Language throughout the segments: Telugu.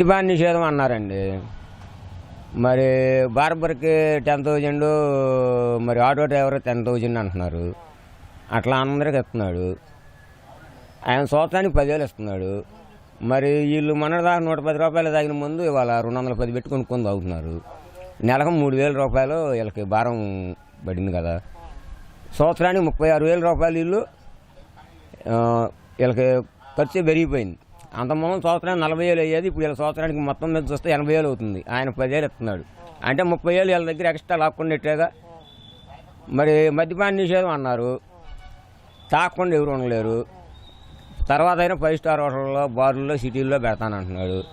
మద్యపాన నిషేధం అన్నారండి. మరి బార్బర్కి టెన్ థౌజండ్ మరి ఆటో డ్రైవర్ టెన్ థౌజండ్ అంటున్నారు. అట్లా అందరికి ఇస్తున్నాడు. ఆయన సంవత్సరానికి పదివేలు ఇస్తున్నాడు. మరి వీళ్ళు మన దాకా నూట పది రూపాయలు తాగిన ముందు ఇవాళ రెండు వందల పది పెట్టి కొనుక్కొని తాగుతున్నారు. నెలకు మూడు వేల రూపాయలు వీళ్ళకి భారం పడింది కదా. సంవత్సరానికి ముప్పై ఆరు వేల రూపాయలు వీళ్ళు వీళ్ళకి ఖర్చు పెరిగిపోయింది. అంత ముందు సంవత్సరానికి నలభై వేలు అయ్యేది ఇప్పుడు వీళ్ళ సంవత్సరానికి మొత్తం మీద చూస్తే ఎనభై వేలు అవుతుంది. ఆయన పదివేలు ఇస్తున్నాడు అంటే ముప్పై వేలు వీళ్ళ దగ్గర ఎక్స్ట్రా లాక్కుండేట్టుగా మరి మద్యపాన నిషేధం అన్నారు. తాకుండా ఎవరు ఉండలేరు. తర్వాత అయినా ఫైవ్ స్టార్ హోటల్లో బార్లలో సిటీల్లో పెడతానంటున్నాడు.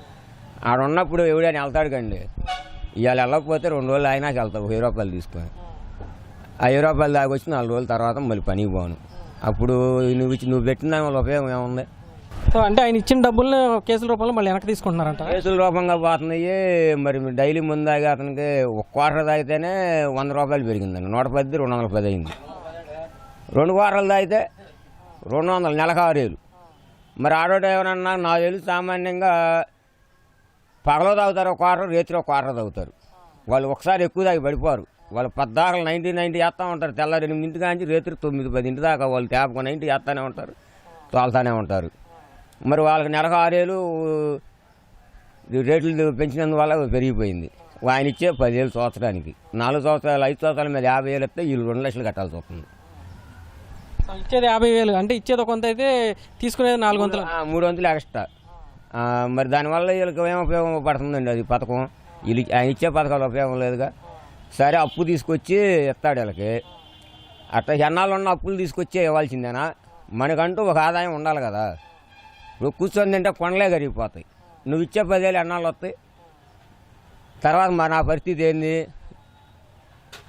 ఆడ ఉన్నప్పుడు ఎవడైనా వెళ్తాడు కండి. ఇవాళ వెళ్ళకపోతే రెండు రోజులు అయినా వెళ్తావు వెయ్యి రూపాయలు తీసుకొని. ఆ వెయ్యి రూపాయలు దాకా వచ్చి నాలుగు రోజుల తర్వాత మళ్ళీ పనికి పోను. అప్పుడు నువ్వు ఇచ్చి నువ్వు పెట్టిన దాని వల్ల ఉపయోగం ఏముంది? సో అంటే ఆయన ఇచ్చిన డబ్బుల్ని కేసుల రూపంలో మళ్ళీ వెనక్కి తీసుకుంటున్నారంట. కేసుల రూపంగా పోతున్నాయి. మరి డైలీ ముందు అతనికి ఒక క్వార్టర్ తాగితేనే వంద రూపాయలు పెరిగిందండి. నూట పది రెండు వందల పది అయింది. రెండు క్వార్టర్లు తాగితే రెండు వందలు నెలకు ఆరు వేలు. మరి ఆటో ఏమన్నా నాలుగు వేలు సామాన్యంగా పగలో తాగుతారు ఒక క్వార్టర్ రేతిలో ఒక క్వార్టర్ తాగుతారు. వాళ్ళు ఒకసారి ఎక్కువ తాగి పడిపోరు. వాళ్ళు పద్దాకలు నైంటీ నైంటీ చేస్తూ ఉంటారు. తెల్లారి ఎనిమిదింటి కాంచి రేత్రి తొమ్మిది పది ఇంటి దాకా వాళ్ళు తేపకు నైంటీ చేస్తూనే ఉంటారు తోలుతూనే ఉంటారు. మరి వాళ్ళకి నెలకు ఆరేళ్ళు రేట్లు పెంచినందువల్ల పెరిగిపోయింది. ఆయన ఇచ్చే పదివేలు సంవత్సరానికి నాలుగు సంవత్సరాలు ఐదు సంవత్సరాల మీద యాభై వేలు ఇస్తే వీళ్ళు రెండు లక్షలు కట్టాల్సి వస్తుంది. ఇచ్చేది యాభై వేలు అంటే ఇచ్చేది కొంత అయితే తీసుకునేది నాలుగు వందలు. మూడు వందలు ఎక్స్ట్రా. మరి దానివల్ల వీళ్ళకి ఏం ఉపయోగపడుతుందండి అది పథకం? వీళ్ళు ఆయన ఇచ్చే పథకాలు ఉపయోగం లేదుగా. సరే అప్పు తీసుకొచ్చి ఇస్తాడు వీళ్ళకి. అట్లా ఎన్నాళ్ళు ఉన్న అప్పులు తీసుకొచ్చి ఇవ్వాల్సిందేనా? మనకంటూ ఒక ఆదాయం ఉండాలి కదా. ఇప్పుడు కూర్చొని తింటే కొండలే కరిగిపోతాయి. నువ్వు ఇచ్చే పదేళ్ళు అన్నాళ్ళు వస్తాయి? తర్వాత మరి నా పరిస్థితి ఏంది?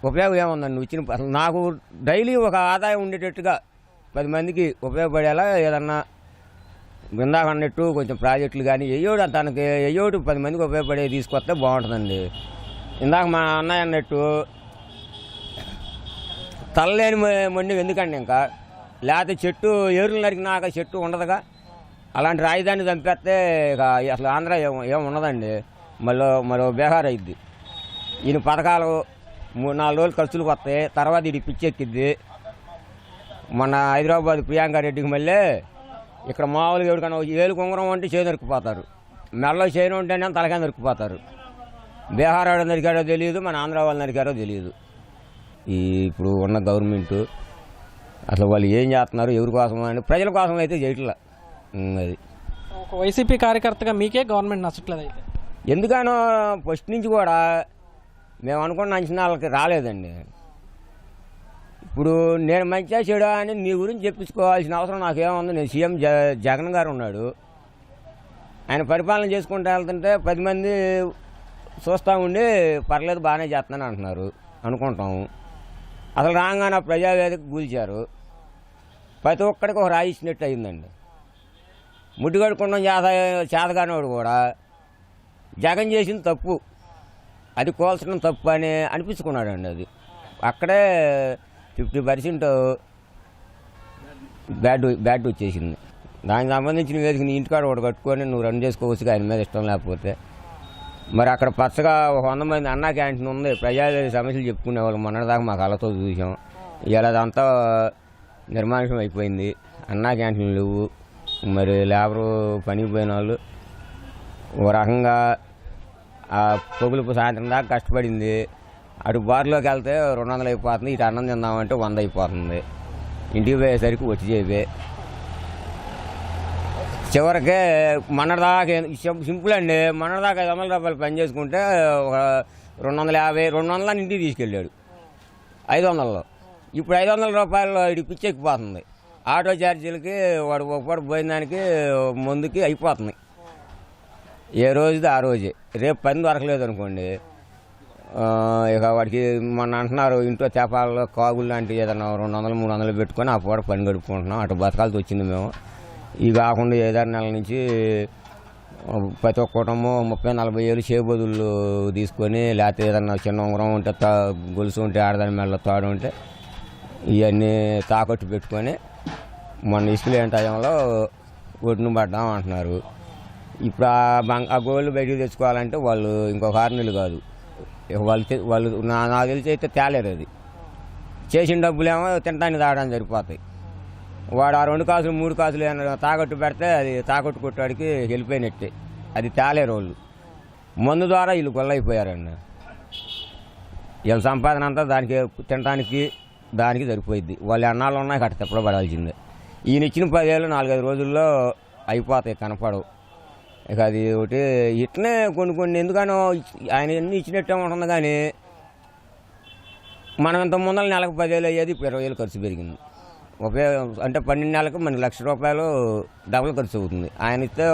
ఉపయోగం ఏముందండి? నువ్వు ఇచ్చిన అసలు నాకు డైలీ ఒక ఆదాయం ఉండేటట్టుగా పది మందికి ఉపయోగపడేలా ఏదన్నా ఇందాక అన్నట్టు కొంచెం ప్రాజెక్టులు కానీ ఏయోడు తనకి ఏయోడు పది మందికి ఉపయోగపడే తీసుకొస్తే బాగుంటుందండి. ఇందాక మా అన్నయ్య అన్నట్టు తలలేని మండి మొండి ఎందుకండి ఇంకా? లేకపోతే చెట్టు ఏరులు నరికినాక చెట్టు ఉండదుగా? అలాంటి రాజధాని చంపేస్తే ఇక అసలు ఆంధ్ర ఏం ఏం ఉండదండి. మళ్ళీ మరో బీహార్ అయింది ఈయన పథకాలు మూడు నాలుగు రోజులు ఖర్చులు వస్తాయి తర్వాత ఇది పిచ్చెక్కిద్ది మొన్న హైదరాబాద్ ప్రియాంక రెడ్డికి మళ్ళీ ఇక్కడ మామూలుగా ఎవరికైనా ఏలు కుంగరం అంటే చేయి నరుక్కుపోతారు మెల్ల చేయను ఉంటేనే తలకాయ నరుక్కుపోతారు బీహార్ వాళ్ళు నరికారో తెలియదు మన ఆంధ్ర వాళ్ళు నరికారో తెలియదు. ఈ ఇప్పుడు ఉన్న గవర్నమెంట్ అసలు వాళ్ళు ఏం చేస్తున్నారు ఎవరి కోసం అని ప్రజల కోసం అయితే చేయట్లా. అది ఒక వైసీపీ కార్యకర్తగా మీకే గవర్నమెంట్ నచ్చట్లేదు అయితే. ఎందుకనో ఫస్ట్ నుంచి కూడా మేము అనుకున్న అంచనాలకి రాలేదండి. ఇప్పుడు నేను మంచిగా చెడా అని నీ గురించి చెప్పించుకోవాల్సిన అవసరం నాకేముంది? నేను సీఎం జ జగన్ గారు ఉన్నాడు. ఆయన పరిపాలన చేసుకుంటూ వెళ్తుంటే పది మంది చూస్తూ ఉండి పర్లేదు బాగానే చేస్తున్నాను అంటున్నారు. అనుకుంటాము అసలు రాగానే ప్రజావేదిక కూల్చారు. ప్రతి ఒక్కడికి ఒక రాయి ఇచ్చినట్టు అయిందండి. ముడ్డుగడుకుండా చేత చేతగానోడు కూడా. జగన్ చేసిన తప్పు. అది కోల్చడం తప్పు అని అనిపించుకున్నాడు అండి అది. అక్కడే ఫిఫ్టీ పర్సెంట్ బ్యాడ్ బ్యాడ్ వచ్చేసింది. దానికి సంబంధించిన వేదిక నీ ఇంటికాడ ఒకటి కట్టుకొని నువ్వు రన్ చేసుకోవచ్చు ఆయన మీద ఇష్టం లేకపోతే. మరి అక్కడ పచ్చగా ఒక వంద మంది అన్నా క్యాంటీన్ ఉంది. ప్రజల సమస్యలు చెప్పుకునేవాళ్ళు మొన్నటిదాకా మాకు అలతో చూసాం. ఇలా అదంతా నిర్మానుషం అయిపోయింది. అన్నా క్యాంటీన్లు లేవు. మరి లేబరు పనికి పోయిన వాళ్ళు ఓ రకంగా ఆ పొగులుపు సాయంత్రం దాకా కష్టపడింది. అటు బార్లోకి వెళ్తే రెండు వందలు అయిపోతుంది ఇటు అన్నం తిందామంటే వంద అయిపోతుంది. ఇంటికి పోయేసరికి వచ్చి చేపే. చివరికి మొన్నటిదాకా సింపుల్- సింపుల్ అండి. మొన్నటిదాకా ఐదు వందల రూపాయలు పని చేసుకుంటే ఒక రెండు వందల యాభై రెండు వందల ఇంటికి తీసుకెళ్ళాడు. ఐదు వందలలో. ఇప్పుడు ఐదు వందల రూపాయలు ఇటు పిచ్చెక్కిపోతుంది. ఆటో ఛార్జీలకి వాడు ఒకటి పోయిన దానికి ముందుకి అయిపోతుంది. ఏ రోజుది ఆ రోజే. రేపు పని దొరకలేదు అనుకోండి ఇక వాడికి మొన్న అంటున్నారు ఇంట్లో చేపలు కాగులు లాంటివి ఏదైనా రెండు వందలు మూడు వందలు పెట్టుకొని ఆ పూట పని గడుపుకుంటున్నాం అటు బతకాల్సి వచ్చింది మేము. ఇవి కాకుండా ఏదారు నెల నుంచి ప్రతి ఒక్క కుటుంబం ముప్పై నలభై ఏళ్ళు చేబదులు తీసుకొని లేకపోతే ఏదన్నా చిన్న ఉంగరం ఉంటే తా గొలుసు ఉంటే ఆడదాని మెల్ల తాడు ఉంటే ఇవన్నీ తాకట్టు పెట్టుకొని మొన్న ఇసుకలేని టైంలో ఒడ్డును పడ్డాం అంటున్నారు. ఇప్పుడు ఆ బంగ్ ఆ గోళ్ళు బయటకు తెచ్చుకోవాలంటే వాళ్ళు ఇంకొక ఆరు నెలలు కాదు వాళ్ళు వాళ్ళు నా నాకు తెలిసి అయితే తేలేరు అది. చేసిన డబ్బులేమో తినడానికి తాగడానికి సరిపోతాయి. వాడు ఆ రెండు కాసులు మూడు కాసులు ఏమన్నా తాకట్టు పెడితే అది తాకట్టు కొట్టాడికి వెళ్ళిపోయినట్టే. అది తేలేరు వాళ్ళు. మందు ద్వారా వీళ్ళు గొల్లైపోయారండి వీళ్ళ సంపాదన అంతా దానికి తినడానికి దానికి సరిపోయింది వాళ్ళు ఎన్నాళ్ళు ఉన్నాయి కట్ట తెప్పలో పడాల్సిందే ఈయన ఇచ్చిన పదేళ్ళు నాలుగైదు రోజుల్లో అయిపోతాయి కనపడవు. ఇక అది ఒకటి ఇట్లనే కొన్ని కొన్ని ఎందుకనో ఆయన ఎన్ని ఇచ్చినట్టే ఉంటుంది కానీ మనం ఇంత ముందర నెలకు పదివేలు అయ్యేది ఇప్పుడు ఇరవై వేలు ఖర్చు పెరిగింది. ఉపయోగం అంటే పన్నెండు నెలలకు మనకి లక్ష రూపాయలు డబుల్ ఖర్చు అవుతుంది. ఆయన ఇస్తే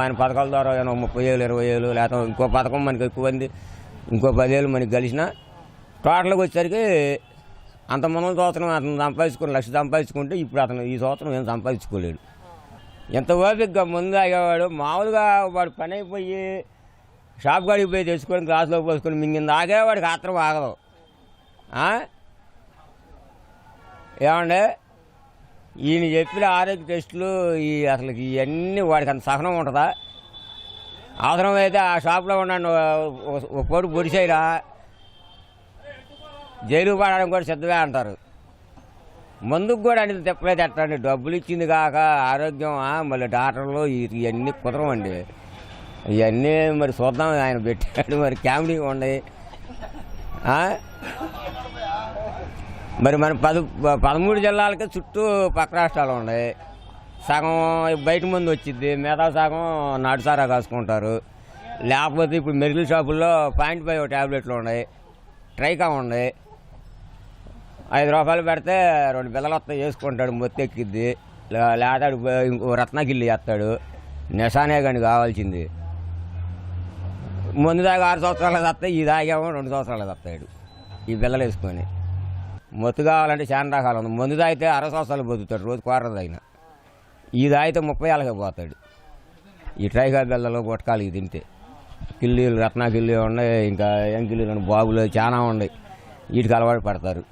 ఆయన పథకాల ద్వారా ఏమో ముప్పై వేలు ఇరవై వేలు లేకపోతే ఇంకో పథకం మనకి ఎక్కువ ఉంది ఇంకో పదివేలు మనకి కలిసిన టోటల్గా వచ్చేసరికి అంత ముందు సంవత్సరం అతను సంపాదించుకుని లక్ష సంపాదించుకుంటే ఇప్పుడు అతను ఈ సంవత్సరం ఏం సంపాదించుకోలేడు. ఎంత ఓపికగా ముందు అయ్యేవాడు మామూలుగా వాడు పని అయిపోయి షాప్ కాడికి పోయి తెచ్చుకొని గ్లాసులో పోసుకొని మింగింది ఆగేవాడికి ఆత్రం ఆగదు. ఆ? ఏమండే? ఈయన చెప్పిన ఆరోగ్య టెస్టులు ఈ అసలు ఇవన్నీ వాడికి అంత సహనం ఉంటుందా? అవసరమైతే ఆ షాప్లో ఉన్నాను ఒక పొడి పొడిచేయరా. జైలు పడడానికి కూడా సిద్ధమే అంటారు. మందుకు కూడా అనేది తిప్పలేదు ఎట్టండి డబ్బులు ఇచ్చింది కాక ఆరోగ్యం మళ్ళీ డాక్టర్లు ఇ- ఇవన్నీ కుదరమండి ఇవన్నీ మరి చూద్దాం ఆయన పెట్టాడు మరి కామెడీ ఉండి మరి మన పది పదమూడు జిల్లాలకి చుట్టూ పక్క రాష్ట్రాలు ఉన్నాయి. సగం బయట మంది వచ్చింది మిగతా సగం నాటుసారా కాసుకుంటారు. లేకపోతే ఇప్పుడు మెడికల్ షాపుల్లో పాయింట్ ఫైవ్ ట్యాబ్లెట్లు ఉన్నాయి. ట్రైకా ఉన్నాయి. ఐదు రూపాయలు పెడితే రెండు పిల్లలు వస్తాయి వేసుకుంటాడు మొత్తెక్కిద్ది. ఎక్కిద్ది లేదా ఇంకో రత్నగిల్లి చేస్తాడు. నిషానే కానీ కావాల్సింది. ముందు దాకా ఆరు సంవత్సరాలు వస్తాయి ఈ దాగేమో రెండు సంవత్సరాలు వస్తాడు ఈ పిల్లలు వేసుకొని. మొత్తు కావాలంటే చాలా రకాలు ఉంది ముందు తాగితే అరవై సంవత్సరాలు బతుకుతాడు రోజు కూర తాగిన ఈ తాగితే ముప్పై ఏళ్ళకి పోతాడు. ఈ ట్రైగా బిళ్ళలు గుట్టకాలు తింటే. కిల్లీలు రత్నా కిల్లి ఉన్నాయి ఇంకా ఏం కిల్లీలు బాబులు చాలా ఉన్నాయి. వీటికి అలవాటు పడతారు.